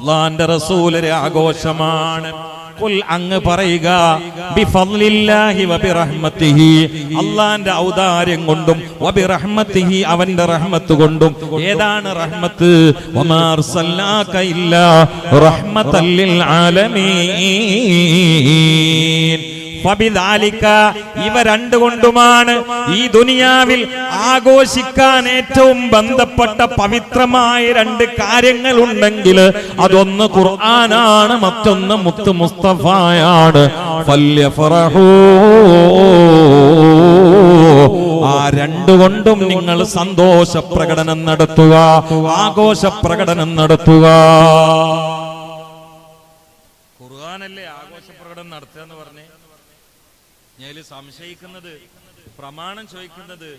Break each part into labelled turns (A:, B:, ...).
A: അള്ളാന്റെ റസൂലൊരു ആഘോഷമാണ്. അങ്ങ് പറയുക അള്ളാന്റെ ഔദാര്യം കൊണ്ടും അവന്റെ റഹ്മത്ത് കൊണ്ടും. ഏതാണ് റഹ്മത്ത്? റഹ്മത്തല്ലിൽ ആലമീൻ. ഇവ രണ്ടുകൊണ്ടുമാണ് ഈ ദുനിയാവിൽ ആഘോഷിക്കാൻ ഏറ്റവും ബന്ധപ്പെട്ട പവിത്രമായ രണ്ട് കാര്യങ്ങൾ ഉണ്ടെങ്കിൽ അതൊന്ന് ഖുർആനാണ് മറ്റൊന്ന് മുത്ത് മുസ്തഫായാണ്. ആ രണ്ടുകൊണ്ടും നിങ്ങൾ സന്തോഷ പ്രകടനം നടത്തുക ആഘോഷ പ്രകടനം നടത്തുക ഖുർആനല്ലേ ആഘോഷ പ്രകടനം നടത്തുക എന്ന് പറഞ്ഞേ ഇതിൽ സംശയിക്കുന്നത് പ്രമാണം ചോദിക്കുന്നത്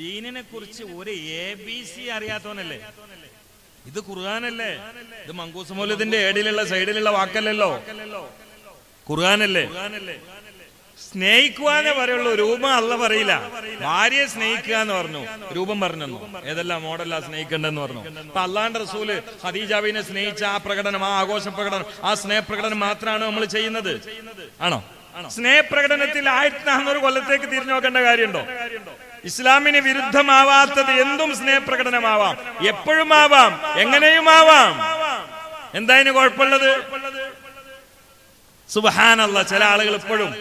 A: ദീനിനെ കുറിച്ച് ഒരു എ ബി സി അറിയാത്തവനല്ലേ? ഇത് കുറുകാനല്ലേ ഇത് മങ്കൂസ് മൗലത്തിന്റെ ഏടിലുള്ള സൈഡിലുള്ള വാക്കല്ലല്ലോ? ഖുർആനല്ലേ? സ്നേഹിക്കുവാനേ പറയുള്ളൂ രൂപം അല്ല പറയില്ല. ഭാര്യയെ സ്നേഹിക്കുക എന്ന് പറഞ്ഞു. രൂപം പറഞ്ഞു ഏതെല്ലാം മോഡലാ സ്നേഹിക്കേണ്ടെന്ന് പറഞ്ഞു. അപ്പൊ അള്ളാണ്ട് റസൂൽ ഹദീജാബിനെ സ്നേഹിച്ച ആ പ്രകടനം ആ ആഘോഷ പ്രകടനം ആ സ്നേഹപ്രകടനം മാത്രമാണ് നമ്മൾ ചെയ്യുന്നത്? ആണോ? സ്നേഹപ്രകടനത്തിൽ ആയിരത്തി നാനൂറ് കൊല്ലത്തേക്ക് തിരിഞ്ഞു നോക്കേണ്ട കാര്യമുണ്ടോ? ഇസ്ലാമിന് വിരുദ്ധമാവാത്തത് എന്തും സ്നേഹപ്രകടനമാവാം. എപ്പോഴും ആവാം. എങ്ങനെയും ആവാം. എന്താ ഇതിന് കുഴപ്പമുള്ളത്? സുബഹാനല്ല ചില ആളുകൾ ഇപ്പോഴും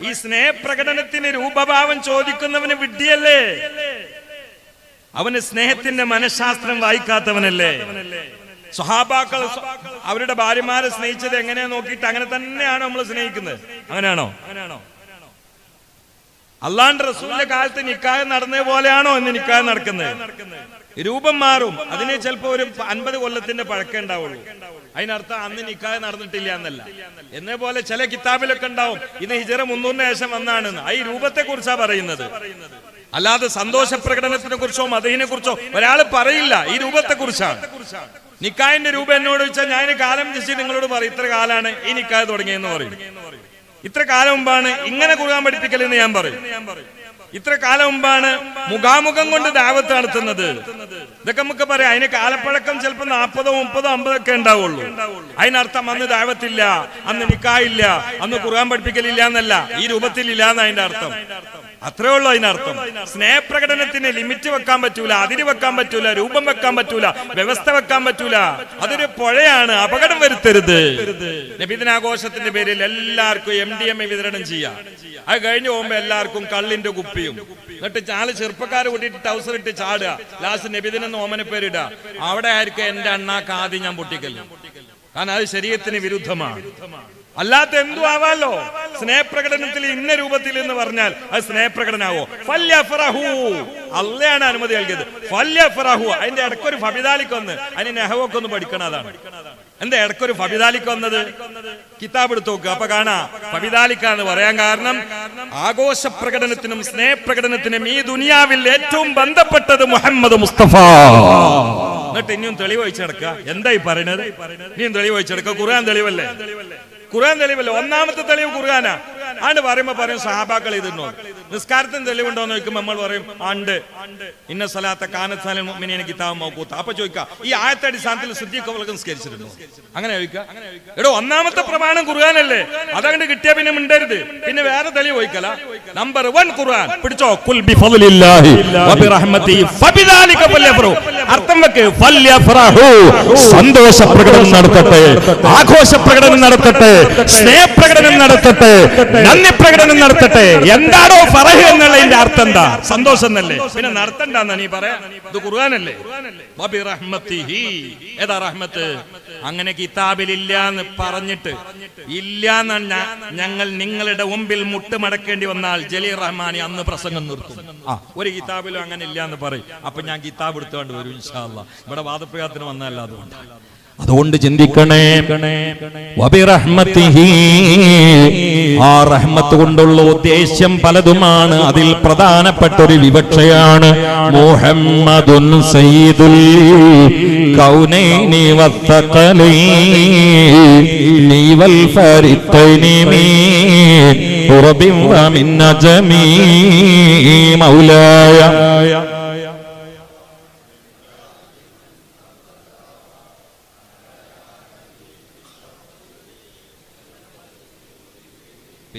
A: ഈ സ്നേഹപ്രകടനത്തിന് രൂപഭാവം ചോദിക്കുന്നവന് വിഡ്ഢിയല്ലേ? അവന് സ്നേഹത്തിന്റെ മനഃശാസ്ത്രം വായിക്കാത്തവനല്ലേ? സ്വഹാബാക്കൾ അവരുടെ ഭാര്യമാരെ സ്നേഹിച്ചത് എങ്ങനെയാ നോക്കിയിട്ട് അങ്ങനെ തന്നെയാണ് നമ്മൾ സ്നേഹിക്കുന്നത്. അങ്ങനെയാണോ? അങ്ങനെയാണോ അല്ലാണ്ട് റസൂലിന്റെ കാലത്ത് നിക്കാഹ് നടന്ന പോലെയാണോ ഇന്ന് നിക്കാഹ് നടക്കുന്നത്? രൂപം മാറും. അതിന് ചിലപ്പോ ഒരു അൻപത് കൊല്ലത്തിന്റെ പഴക്കം ഉണ്ടാവുള്ളൂ. അതിനർത്ഥം അന്ന് നിക്കാഹ് നടന്നിട്ടില്ല എന്നല്ല. എന്നേ പോലെ ചില കിതാബിലൊക്കെ ഉണ്ടാവും. ഇത് ഹിജറ മുന്നൂറിന് ശേഷം വന്നാണ് ഈ രൂപത്തെ കുറിച്ചാ പറയുന്നത്. അല്ലാതെ സന്തോഷ പ്രകടനത്തിനെ കുറിച്ചോ മതഹിനെ കുറിച്ചോ ഒരാൾ പറയില്ല. ഈ രൂപത്തെ കുറിച്ചാണ് നിക്കാഹിന്റെ രൂപം എന്നോട് വെച്ചാൽ ഞാൻ കാലം ജസ്റ്റ് നിങ്ങളോട് പറയും ഇത്ര കാലാണ് ഈ നിക്കായ തുടങ്ങിയെന്ന് പറയും. ഇത്ര കാലം മുമ്പാണ് ഇങ്ങനെ കുറുകാൻ പഠിപ്പിക്കലെന്ന് ഞാൻ പറയും. ഇത്ര കാലം മുമ്പാണ് മുഖാമുഖം കൊണ്ട് ദാവത്ത് നടത്തുന്നത്. ഇതൊക്കെ നമുക്ക് പറയാം. അതിന് കാലപ്പഴക്കം ചിലപ്പോ നാൽപ്പതോ മുപ്പതോ അമ്പതോ ഒക്കെ ഉണ്ടാവുള്ളൂ. അതിനർത്ഥം അന്ന് ദാവത്തില്ല അന്ന് നിക്കായില്ല അന്ന് ഖുർആൻ പഠിപ്പിക്കലില്ല എന്നല്ല. ഈ രൂപത്തിൽ ഇല്ല എന്ന് അതിന്റെ അർത്ഥം. അത്രേ ഉള്ളൂ അതിനർത്ഥം സ്നേഹപ്രകടനത്തിന് ലിമിറ്റ് വെക്കാൻ പറ്റൂല അതിര് വെക്കാൻ പറ്റൂല രൂപം വെക്കാൻ പറ്റൂല വ്യവസ്ഥ വെക്കാൻ പറ്റൂല. അതൊരു പുഴയാണ് അപകടം വരുത്തരുത്. നബിദിനാഘോഷത്തിന്റെ പേരിൽ എല്ലാവർക്കും എം ഡി എം എ വിതരണം ചെയ്യാം. അത് കഴിഞ്ഞ് പോകുമ്പോ എല്ലാവർക്കും കള്ളിന്റെ കുപ്പിയും. എന്നിട്ട് ചാൽ ചെറുപ്പക്കാർ കൂട്ടിയിട്ട് ടൗസർ ഇട്ട് ചാടുക. ലാസ്റ്റ് നബിദിനെന്ന് ഓമന പേരിടുക അവിടെ ആയിരിക്കും എന്റെ അണ്ണാക്ക് ആദ്യം ഞാൻ പൊട്ടിക്കല്ല കാരണം അത് ശരീരത്തിന് വിരുദ്ധമാണ്. അല്ലാത്ത എന്തു ആവാലോ? സ്നേഹപ്രകടനത്തിൽ ഇന്ന രൂപത്തിൽ എന്ന് പറഞ്ഞാൽ അത് സ്നേഹപ്രകടനാവോ? അല്ലയാണ് അനുമതി നൽകിയത്. അതിന്റെ ഇടയ്ക്കൊരു ഫബിദാലിക്ക് വന്ന് അതിന് നെഹവൊക്കെ ഒന്ന് പഠിക്കണം അതാണ് എന്താ ഇടക്കൊരു ഫബിദാലിക്ക് വന്നത്? കിതാബ് എടുത്ത് നോക്കുക അപ്പൊ കാണാ. ഫബിതാലിക്കാന്ന് പറയാൻ കാരണം ആഘോഷ പ്രകടനത്തിനും സ്നേഹപ്രകടനത്തിനും ഈ ദുനിയാവിൽ ഏറ്റവും ബന്ധപ്പെട്ടത് മുഹമ്മദ് മുസ്തഫ. എന്നിട്ട് ഇനിയും തെളിവ് വെച്ചെടുക്കുക എന്തായി പറയുന്നത് ഇനിയും തെളിവ് വെച്ചെടുക്കുക ഖുർആൻ തെളിവല്ലേ? ഖുർആൻ തെളിവല്ലേ? ഒന്നാമത്തെ തെളിവ് ഖുർആനാ. ആണ്ട് പറയുമ്പോ പറയും സഹാബാക്കൾ ഇതിന്നോ നിസ്കാരത്തിന് തെളിവുണ്ടോ എന്ന് ചോദിക്കുമ്പോൾ നമ്മൾ പറയും ഉണ്ട് ഇന്ന സ്ഥലത്തെ കാനത്താലും കിതാബ് നോക്കൂത്ത അപ്പൊ ചോദിക്കാം ഈ ആയത്തെ അടിസ്ഥാനത്തിൽ ശുദ്ധിയൊക്കെ നിസ്കരിച്ചിരുന്നു അങ്ങനെ ചോദിക്കാം എടോ ഒന്നാമത്തെ പ്രമാണം ഖുർആാനല്ലേ? അതങ്ങോട്ട് കിട്ടിയ പിന്നെ മിണ്ടരുത്. പിന്നെ വേറെ തെളിവ് ചോദിക്കല നമ്പർ വൺ ഖുർആൻ പിടിച്ചോ? കുൽ അർത്ഥം വെക്ക്. സന്തോഷ പ്രകടനം നടത്തട്ടെ. ആഘോഷ പ്രകടനം നടത്തട്ടെ. സ്നേഹപ്രകടനം നടത്തട്ടെ. നന്ദി പ്രകടനം നടത്തട്ടെ. എന്താണോ ഫറഹ് എന്നുള്ളതിന്റെ അർത്ഥം എന്താ? സന്തോഷം എന്നല്ലേ? പിന്നെ നടത്തണ്ടെന്നാ നീ പറയാ? ഇത് റഹ്മത്ത്? അങ്ങനെ കിതാബിലില്ല എന്ന് പറഞ്ഞിട്ട് ഇല്ലന്ന് ഞങ്ങൾ നിങ്ങളുടെ മുമ്പിൽ മുട്ടുമടക്കേണ്ടി വന്നാൽ ജലീർ റഹ്മാനി അന്ന് പ്രസംഗം നിർത്തും. ഒരു കിതാബിലും അങ്ങനെ ഇല്ല എന്ന് പറയും. അപ്പൊ ഞാൻ കിതാബ് എടുത്തുകൊണ്ട് വരും. അല്ലാ ഇവിടെ വാദപ്രയാത്തിന് വന്നല്ല അതുകൊണ്ട് അതുകൊണ്ട് ചിന്തിക്കണേ ആ റഹ്മത്ത് കൊണ്ടുള്ള ഉദ്ദേശ്യം പലതുമാണ്. അതിൽ പ്രധാനപ്പെട്ട ഒരു വിവക്ഷയാണ് മുഹമ്മദുൻ സയ്യിദുൽ മൗലായ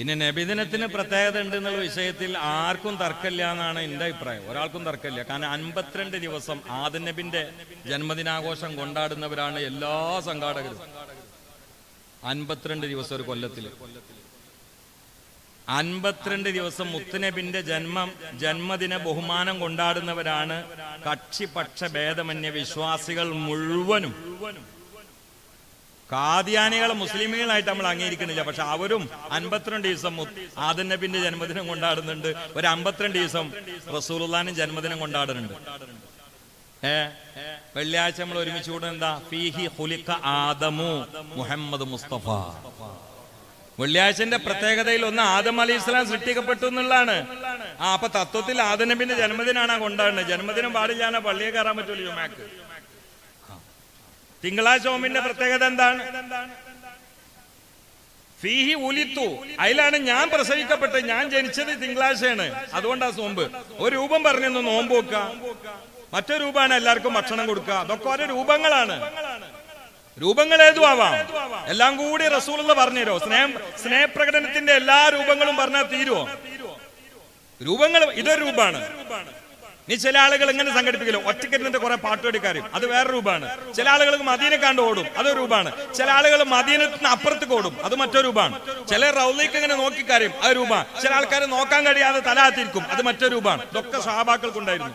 B: പിന്നെ നബിദിനത്തിന് പ്രത്യേകത ഉണ്ട് എന്നുള്ള വിഷയത്തിൽ ആർക്കും തർക്കമില്ല എന്നാണ് എന്റെ അഭിപ്രായം. ഒരാൾക്കും തർക്കമില്ല. കാരണം അൻപത്തിരണ്ട് ദിവസം ആദൻ നബിന്റെ ജന്മദിനാഘോഷം കൊണ്ടാടുന്നവരാണ് എല്ലാ സംഘാടകരും. അൻപത്തിരണ്ട് ദിവസം ഒരു കൊല്ലത്തിൽ. അൻപത്തിരണ്ട് ദിവസം മുത്തുനബിന്റെ ജന്മം ജന്മദിന ബഹുമാനം കൊണ്ടാടുന്നവരാണ് കക്ഷിപക്ഷ ഭേദമന്യ വിശ്വാസികൾ മുഴുവനും. കാദിയാനികളെ മുസ്ലിമുകളായിട്ട് നമ്മൾ അംഗീകരിക്കുന്നില്ല. പക്ഷെ അവരും അൻപത്തിരണ്ട് ദിവസം ആദൻ നബിന്റെ ജന്മദിനം കൊണ്ടാടുന്നുണ്ട്. ഒരു അമ്പത്തിരണ്ട് ദിവസം റസൂലുള്ളാനും ജന്മദിനം കൊണ്ടാടുന്നുണ്ട്. ഏ? വെള്ളിയാഴ്ച നമ്മൾ ഒരുമിച്ച് കൂടുന്നത് എന്താ? ഫീഹി ആദമു മുഹമ്മദ് മുസ്തഫ. വെള്ളിയാഴ്ചന്റെ പ്രത്യേകതയിൽ ഒന്ന് ആദം അലി ഇസ്ലാം സൃഷ്ടിക്കപ്പെട്ടു എന്നുള്ളതാണ്. ആ അപ്പൊ തത്വത്തിൽ ആദനബിന്റെ ജന്മദിനാണ് കൊണ്ടാടുന്നത്. ജന്മദിനം പാടില്ല പള്ളിയെ കയറാൻ പറ്റൂല ജുമാക്ക്. തിങ്കളാഴ്ച ഓമിന്റെ പ്രത്യേകത എന്താണ്? ഫീഹി ഉലിത്തു. അതിലാണ് ഞാൻ പ്രസവിക്കപ്പെട്ടത്. ഞാൻ ജനിച്ചത് തിങ്കളാഴ്ചയാണ്. അതുകൊണ്ടാണ് നോമ്പ് ഒരു രൂപം പറഞ്ഞു നോമ്പ് വെക്ക മറ്റൊരു രൂപമാണ് എല്ലാവർക്കും ഭക്ഷണം കൊടുക്കുക. അതൊക്കെ ഓരോ രൂപങ്ങളാണ്. രൂപങ്ങൾ ഏതുവാവാം? എല്ലാം കൂടി റസൂൽ പറഞ്ഞുതരോ സ്നേഹം സ്നേഹപ്രകടനത്തിന്റെ എല്ലാ രൂപങ്ങളും പറഞ്ഞാൽ തീരുവോ രൂപങ്ങൾ ഇതൊരു രൂപമാണ്. നീ ചില ആളുകൾ ഇങ്ങനെ സംഘടിപ്പിക്കലോ ഒറ്റക്കെട്ടിന്റെ കുറെ പാട്ടുപടിക്കാരും അത് വേറെ രൂപമാണ്. ചില ആളുകൾ മദീനെ കണ്ട് ഓടും അതൊരു രൂപമാണ്. ചില ആളുകൾ മദീനത്തിന് അപ്പുറത്ത് ഓടും. അത് മറ്റൊരു രൂപമാണ്. ചില റൗലേക്ക് ഇങ്ങനെ നോക്കിക്കാരും. അത് രൂപമാണ്. ചില ആൾക്കാരെ നോക്കാൻ കഴിയാതെ തലാത്തിരിക്കും അത് മറ്റൊരു രൂപമാണ്. ഇതൊക്കെ സഹാബാക്കൾക്കുണ്ടായിരുന്നു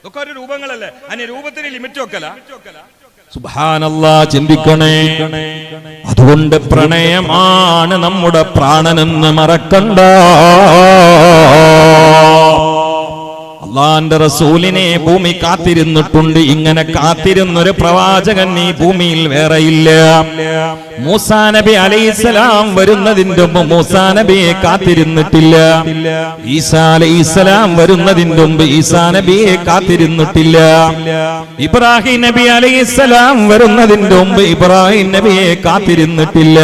B: ഇതൊക്കെ ഒരു രൂപങ്ങളല്ലേ? അതിന് രൂപത്തിന് ലിമിറ്റ് വെക്കല?
A: ചിന്തിക്കണേ. അതുകൊണ്ട് പ്രണയമാണ് നമ്മുടെ പ്രാണനെന്ന് മറക്കണ്ട. അള്ളാന്റെ റസൂലിനെ ഭൂമി കാത്തിരുന്നിട്ടുണ്ട്. ഇങ്ങനെ കാത്തിരുന്നൊരു പ്രവാചകൻ ഈ ഭൂമിയിൽ വേറെയില്ല മൂസാ നബി അലൈസലാം വരുന്നതിന്റെ മുമ്പ് മൂസാ നബിയെ കാത്തിരുന്നിട്ടില്ല. ഈസാ അലൈസലാം വരുന്നതിന്റെ മുമ്പ് ഈസാ നബിയെ കാത്തിരുന്നിട്ടില്ല. ഇബ്രാഹിം നബി അലൈസലാം വരുന്നതിന്റെ മുമ്പ് ഇബ്രാഹിം നബിയെ കാത്തിരുന്നിട്ടില്ല.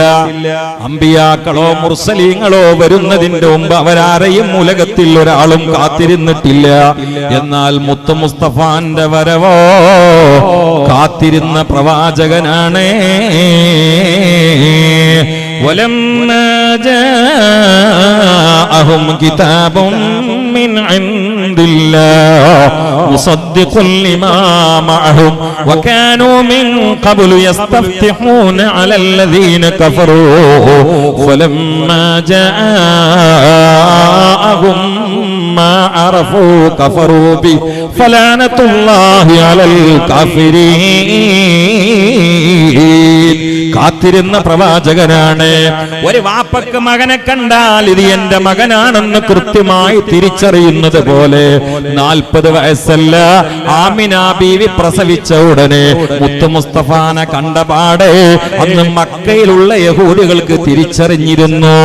A: അമ്പിയാക്കളോ മുർസലീങ്ങളോ വരുന്നതിന്റെ മുമ്പ് അവരാരെയും ഉലകത്തിൽ ഒരാളും കാത്തിരുന്നിട്ടില്ല. എന്നാൽ മുത്തു മുസ്തഫാന്റെ വരവോ കാത്തിരുന്ന പ്രവാചകനാണ് ولما جاءهم كتاب من عند الله مصدق لما معهم وكانوا من قبل يستفتحون على الذين كفروا فلما جاءهم ഫലാനത്തുല്ലാഹി അലൽ കാഫിരീൻ. കാത്തിരുന്ന പ്രവാചകനാണ്. ഒരു വാപ്പക്ക് മകനെ കണ്ടാൽ ഇത് എന്റെ മകനാണെന്ന് കൃത്യമായി തിരിച്ചറിയുന്നത് പോലെ നാൽപ്പത് വയസ്സല്ല. ആമിനാ ബീവി പ്രസവിച്ച ഉടനെ മുത്തു മുസ്തഫാനെ കണ്ടപാടെ അന്ന് മക്കയിലുള്ള യഹൂദികൾക്ക് തിരിച്ചറിഞ്ഞിരുന്നു.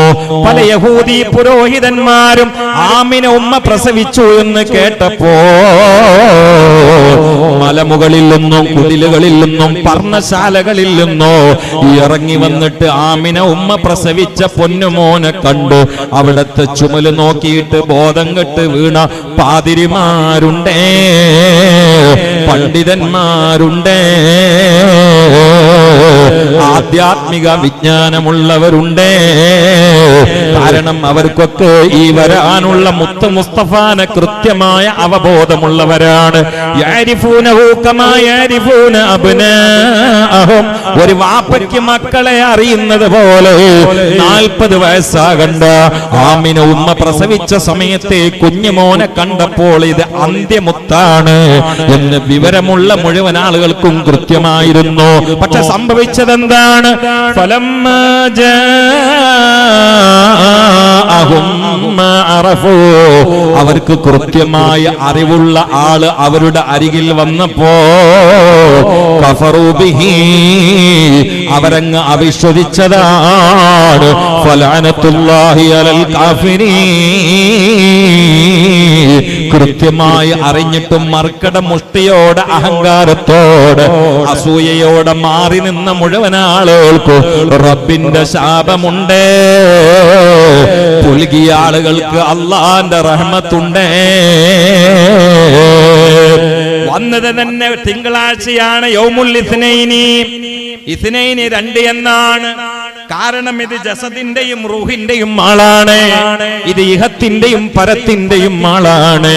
A: പല യഹൂദി പുരോഹിതന്മാരും ആമിന ഉമ്മ പ്രസവിച്ചു എന്ന് കേട്ടപ്പോ മലമുകളിൽ നിന്നും കുടിലുകളിൽ നിന്നും പർണശാലകളിൽ നിന്നോ ഇറങ്ങി വന്നിട്ട് ആമിന ഉമ്മ പ്രസവിച്ച പൊന്നുമോനെ കണ്ടു. അവിടത്തെ ചുമൽ നോക്കിയിട്ട് ബോധം കെട്ട് വീണ പാതിരിമാരുണ്ടേ. പണ്ഡിതന്മാരുണ്ടേ. ആധ്യാത്മിക വിജ്ഞാനമുള്ളവരുണ്ടേ. കാരണം അവർക്കൊക്കെ ഈ വരാനുള്ള മുത്ത മുസ്തഫാന കൃത്യമായ അവബോധമുള്ളവരാണ്. ഒരു വാപ്പയ്ക്ക് മക്കളെ അറിയുന്നത് പോലെ നാൽപ്പത് വയസ്സാകണ്ട. ആമിന ഉമ്മ പ്രസവിച്ച സമയത്തെ കുഞ്ഞുമോനെ കണ്ടപ്പോൾ ഇത് അന്ത്യമുത്താണ് എന്ന് വിവരമുള്ള മുഴുവൻ ആളുകൾക്കും കൃത്യമായിരുന്നു. പക്ഷെ സംഭവിച്ചത് എന്താണ് ഫലം അവർക്ക് കൃത്യമായ അറിവുള്ള ആൾ അവരുടെ അരികിൽ വന്നപ്പോ അവരങ്ങ് അവിശ്വസിച്ചതാണ്. ഫലാനത്തുല്ലാഹി അലൽ കാഫിരീ കൃത്യമായി അറിഞ്ഞിട്ടും മർക്കട മുഷ്ടിയോടെ അഹങ്കാരത്തോടെ അസൂയയോടെ മാറി നിന്ന മുഴുവൻ ആളുകൾക്ക് റബ്ബിന്റെ ശാപമുണ്ട്. പുലുകിയ ആളുകൾക്ക് അള്ളാന്റെ റഹ്മത്തുണ്ടേ.
B: വന്നത് തന്നെ തിങ്കളാഴ്ചയാണ് യൗമുൽ ഇസ്നൈനി. ഇസ്നൈനി രണ്ട് എന്നാണ്.
A: കാരണം ഇത് ജസദിന്റെയും റൂഹിന്റെയും ആളാണ്. ഇത് ഇഹത്തിന്റെയും പരത്തിന്റെയും ആളാണ്.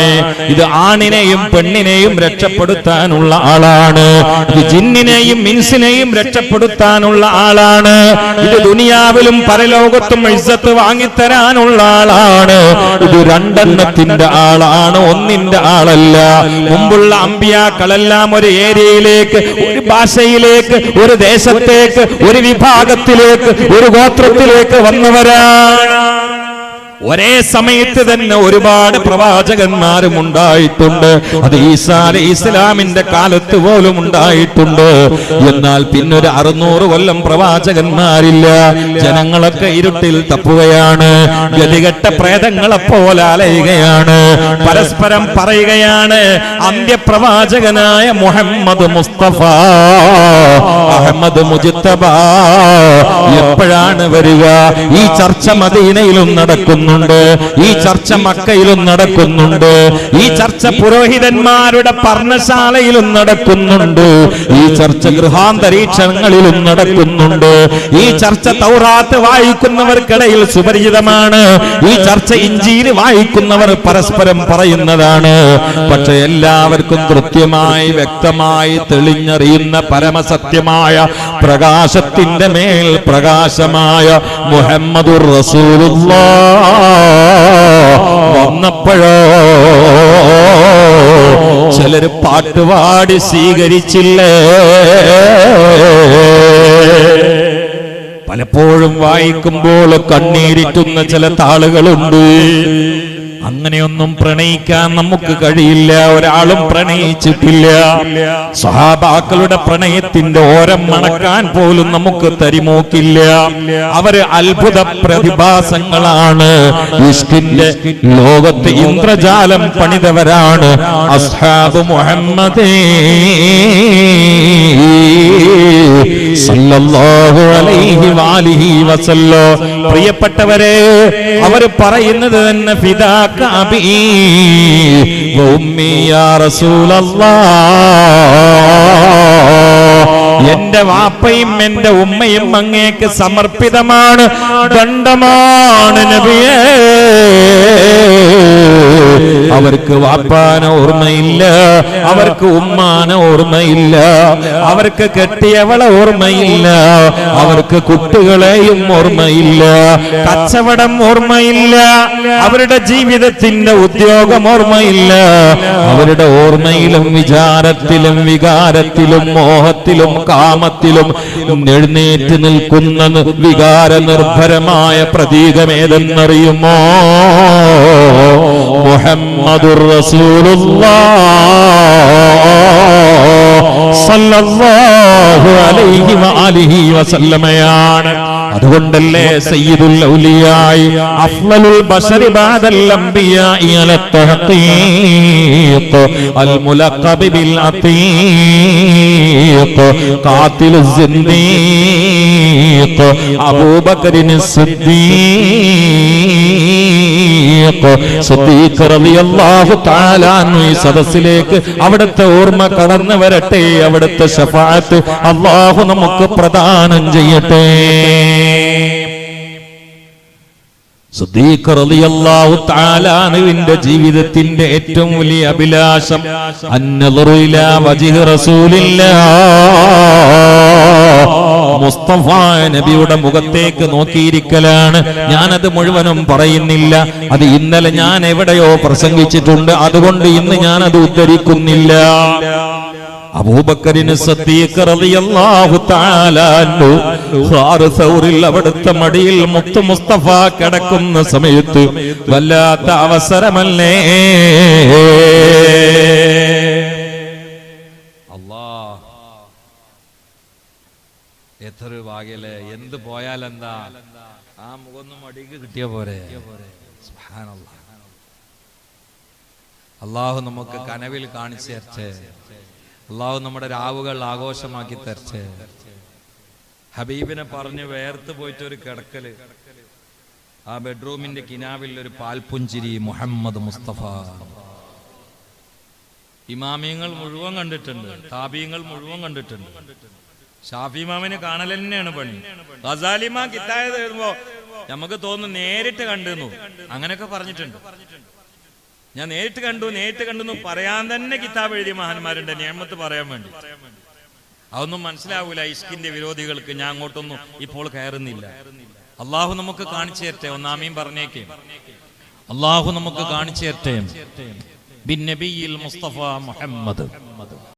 A: ഇത് ആണിനെയും പെണ്ണിനെയും രക്ഷപ്പെടുത്താനുള്ള ആളാണ്. ഇത് ജിന്നിനെയും മിൻസിനെയും രക്ഷപ്പെടുത്താനുള്ള ആളാണ്. ഇത് ദുനിയാവിലും പരലോകത്തും ഇസ്സത്ത് വാങ്ങിത്തരാനുള്ള ആളാണ്. ഇത് രണ്ടെണ്ണത്തിന്റെ ആളാണ് ഒന്നിന്റെ ആളല്ല. മുമ്പുള്ള അമ്പിയാക്കളെല്ലാം ഒരു ഏരിയയിലേക്ക് ഒരു ഭാഷയിലേക്ക് ഒരു ദേശത്തേക്ക് ഒരു വിഭാഗത്തിലേക്ക് ഒരു ഗോത്രത്തിലേക്ക് വന്നവരാണ് ഒരേ സമയത്ത് തന്നെ ഒരുപാട് പ്രവാചകന്മാരും ഉണ്ടായിട്ടുണ്ട്. അത് ഈസാ അലൈഹി ഇസ്ലാമിന്റെ കാലത്ത് പോലും ഉണ്ടായിട്ടുണ്ട്. എന്നാൽ പിന്നൊരു അറുന്നൂറ് കൊല്ലം പ്രവാചകന്മാരില്ല. ജനങ്ങളൊക്കെ ഇരുട്ടിൽ തപ്പുകയാണ്. ഗതികെട്ട പ്രേതങ്ങളെ പോലെ അലയുകയാണ്. പരസ്പരം പറയുകയാണ് അന്ത്യപ്രവാചകനായ മുഹമ്മദ് മുസ്തഫ. അഹമ്മദ് മുജിത്തബ എപ്പോഴാണ് വരിക? ഈ ചർച്ച മദീനയിലും നടക്കുന്നുണ്ട്. ഈ ചർച്ച മക്കയിലും നടക്കുന്നുണ്ട്. ഈ ചർച്ച പുരോഹിതന്മാരുടെ പർണശാലയിലും നടക്കുന്നുണ്ട്. ഈ ചർച്ച ഗൃഹാന്തരീക്ഷങ്ങളിലും നടക്കുന്നുണ്ട്. ഈ ചർച്ച തൗറാത്ത് വായിക്കുന്നവർക്കിടയിൽ സുപരിചിതമാണ്. ഈ ചർച്ച ഇഞ്ചിയിൽ വായിക്കുന്നവർ പരസ്പരം പറയുന്നതാണ്. പക്ഷെ എല്ലാവർക്കും കൃത്യമായി വ്യക്തമായി തെളിഞ്ഞറിയുന്ന പരമസത്യമായ പ്രകാശത്തിന്റെ മേൽ പ്രകാശമായ മുഹമ്മദുർ റസൂലുള്ളാഹ് വന്നപ്പോഴോ ചിലര് പാട്ടുപാടി സ്വീകരിച്ചില്ലേ? പലപ്പോഴും വായിക്കുമ്പോൾ കണ്ണീരിറ്റുന്ന ചില താളുകളുണ്ട്. അങ്ങനെയൊന്നും പ്രണയിക്കാൻ നമുക്ക് കഴിയില്ല. ഒരാളും പ്രണയിച്ചിട്ടില്ല. സഹാബാക്കളുടെ പ്രണയത്തിന്റെ ഓരം മണക്കാൻ പോലും നമുക്ക് തരിമോക്കില്ല. അവർ അത്ഭുത പ്രതിഭാസങ്ങളാണ്. ലോകത്ത് ഇന്ദ്രജാലം പണിതവരാണ്. അസ്ഹാബ് മുഹമ്മദേ. പ്രിയപ്പെട്ടവരെ അവർ പറയുന്നത് തന്നെ ഫിദാക അബീ വ يا رسول റസൂലല്ലാഹ് എന്റെ വാപ്പയും എന്റെ ഉമ്മയും അങ്ങേക്ക് സമർപ്പിതമാണ്. ദണ്ഡമാണ് നബിയേ. അവർക്ക് വാപ്പാന ഓർമ്മയില്ല അവർക്ക് ഉമ്മാന ഓർമ്മയില്ല അവർക്ക് കെട്ടിയവളെ ഓർമ്മയില്ല അവർക്ക് കുട്ടികളെയും ഓർമ്മയില്ല കച്ചവടം ഓർമ്മയില്ല അവരുടെ ജീവിതത്തിന്റെ ഉദ്യോഗം ഓർമ്മയില്ല അവരുടെ ഓർമ്മയിലും വിചാരത്തിലും വികാരത്തിലും മോഹത്തിലും കാമത്തിലും എഴുന്നേറ്റ് നിൽക്കുന്ന വികാര നിർഭരമായ പ്രതീകമേതെന്നറിയുമോ? മുഹമ്മദുർ സല്ലല്ലാഹു അലൈഹി വസല്ലമയാണ്. അതുകൊണ്ടല്ലേ സയ്യിദുൽ ഔലിയായി അഫ്ളലുൽ ബശരി ബാദൽ അംബിയാഇ തഹഖീഖ് അൽ മുലഖബ് ബിൽ അതീഖ് ഖാതിലു സിദ്ദീഖ്. അബൂബക്കറിൻ സിദ്ദീഖ്. ഈ സദസ്സിലേക്ക് അവിടുത്തെ ഓർമ്മ കടന്നു വരട്ടെ. അവിടുത്തെ ഷഫാഅത്ത് അള്ളാഹു നമുക്ക് പ്രദാനം ചെയ്യട്ടെ. ജീവിതത്തിന്റെ ഏറ്റവും വലിയ അഭിലാഷം അന്നതുറയില്ല ഇലാ റസൂലില്ല നബിയുടെ മുഖത്തേക്ക് നോക്കിയിരിക്കലാണ്. ഞാനത് മുഴുവനും പറയുന്നില്ല. അത് ഇന്നലെ ഞാൻ എവിടെയോ പ്രസംഗിച്ചിട്ടുണ്ട്. അതുകൊണ്ട് ഇന്ന് ഞാൻ അത് ഉദ്ധരിക്കുന്നില്ല. അബൂബക്കറിന് അവിടുത്തെ മടിയിൽ മുത്തു മുസ്തഫ കിടക്കുന്ന സമയത്ത് വല്ലാത്ത അവസരമല്ലേ? എത്ര ഭാഗ്യല്ലേ എന്ത് പോയാലെന്താ? ആ മുഖൊന്നും അടിക്ക് കിട്ടിയ പോരെ. അള്ളാഹു നമുക്ക് കനവിൽ കാണിച്ചു തരച്ച് അള്ളാഹു നമ്മുടെ രാവുകൾ ആഘോഷമാക്കി തരച്ച് ഹബീബിനെ പറഞ്ഞ് വേർത്ത് പോയിട്ട് ഒരു കിടക്കൽ. ആ ബെഡ്റൂമിന്റെ കിനാവിൽ ഒരു പാൽപുഞ്ചിരി മുഹമ്മദ് മുസ്തഫ. ഇമാമിയങ്ങൾ മുഴുവൻ കണ്ടിട്ടുണ്ട് താപീയങ്ങൾ മുഴുവൻ കണ്ടിട്ടുണ്ട്. ഷാഫി മാമിന് കാണൽ തന്നെയാണ് പണി. ഗസാലിമാ കിത്തായത് എഴുതുമ്പോ നമുക്ക് തോന്നുന്നു നേരിട്ട് കണ്ടെന്നു. അങ്ങനെയൊക്കെ പറഞ്ഞിട്ടുണ്ട്. ഞാൻ നേരിട്ട് കണ്ടു നേരിട്ട് കണ്ടു പറയാൻ തന്നെ കിതാബ് എഴുതിയ മഹാന്മാരുണ്ട്. നിയമത്ത് പറയാൻ വേണ്ടി. അതൊന്നും മനസ്സിലാവൂല. ഇഷ്കിന്റെ വിരോധികൾക്ക് ഞാൻ അങ്ങോട്ടൊന്നും ഇപ്പോൾ കയറുന്നില്ല. അള്ളാഹു നമുക്ക് കാണിച്ചു തരട്ടെ. ഒന്നാമീം പറഞ്ഞേക്കേ. അള്ളാഹു നമുക്ക് കാണിച്ചു തരട്ടെ. ബിൻ നബിയിൽ മുസ്തഫ മുഹമ്മദ്.